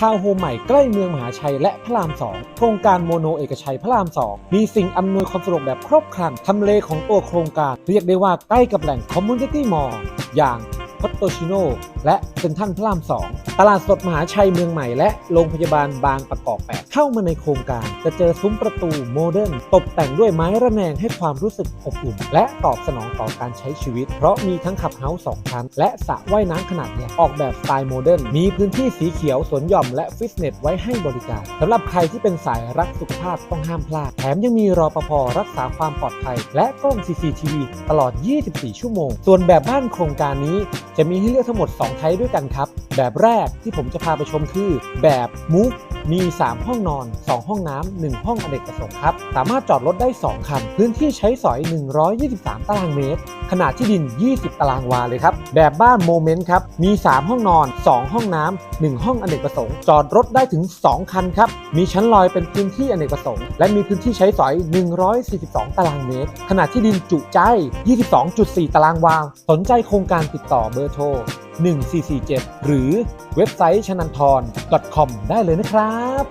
ทาวน์โฮมใหม่ใกล้เมืองมหาชัยและพระราม 2 โครงการโมโนเอกชัยพระราม 2 มีสิ่งอำนวยความสะดวกแบบครบครันทำเลของตัวโครงการเรียกได้ว่าใกล้กับแหล่งคอมมูนิตี้มอลล์อย่าง พอตโตชิโนและเซ็นทรัลพระราม 2 ตลาดสดมหาชัยเมืองใหม่และโรงพยาบาลบางประกอบแปดเข้ามาในโครงการ จะเจอซุ้มประตูโมเดิร์นตกแต่งด้วยไม้ระแนงให้ความรู้สึกอบอุ่น และตอบสนองต่อการใช้ชีวิต เพราะมีทั้งขับเฮาส์สองชั้น และสระว่ายน้ำขนาดใหญ่ออกแบบสไตล์โมเดิร์นมีพื้นที่สีเขียวสวนหย่อมและฟิตเนสไว้ให้บริการสำหรับใครที่เป็นสายรักสุขภาพต้องห้ามพลาดแถมยังมีรอปภรักษาความปลอดภัย และกล้อง CCTV ตลอด 24 ชั่วโมง ส่วนแบบบ้านโครงการนี้จะมีให้เลือกทั้งหมด 2 ไทป์ด้วยกันครับ แบบแรกที่ผมจะพาไปชมคือ แบบ Move มี 3 ห้องนอน 2 ห้องน้ำ 1 ห้องอเนกประสงค์ครับ สามารถจอดรถได้ 2 คัน พื้นที่ใช้สอย 123 ตารางเมตร ขนาดที่ดิน 20 ตารางวาเลยครับ แบบบ้านโมเมนต์ครับ มี 3 ห้องนอน 2 ห้องน้ำ 1 ห้องอเนกประสงค์ จอดรถได้ถึง 2 คันครับ มีชั้นลอยเป็นพื้นที่อเนกประสงค์ และมีพื้นที่ใช้สอย 142 ตารางเมตร ขนาดที่ดินจุใจ 22.4 ตารางวา สนใจโครงการติดต่อเบอร์โทร 1447 หรือเว็บไซต์ชนันทร .com ได้เลยนะครับ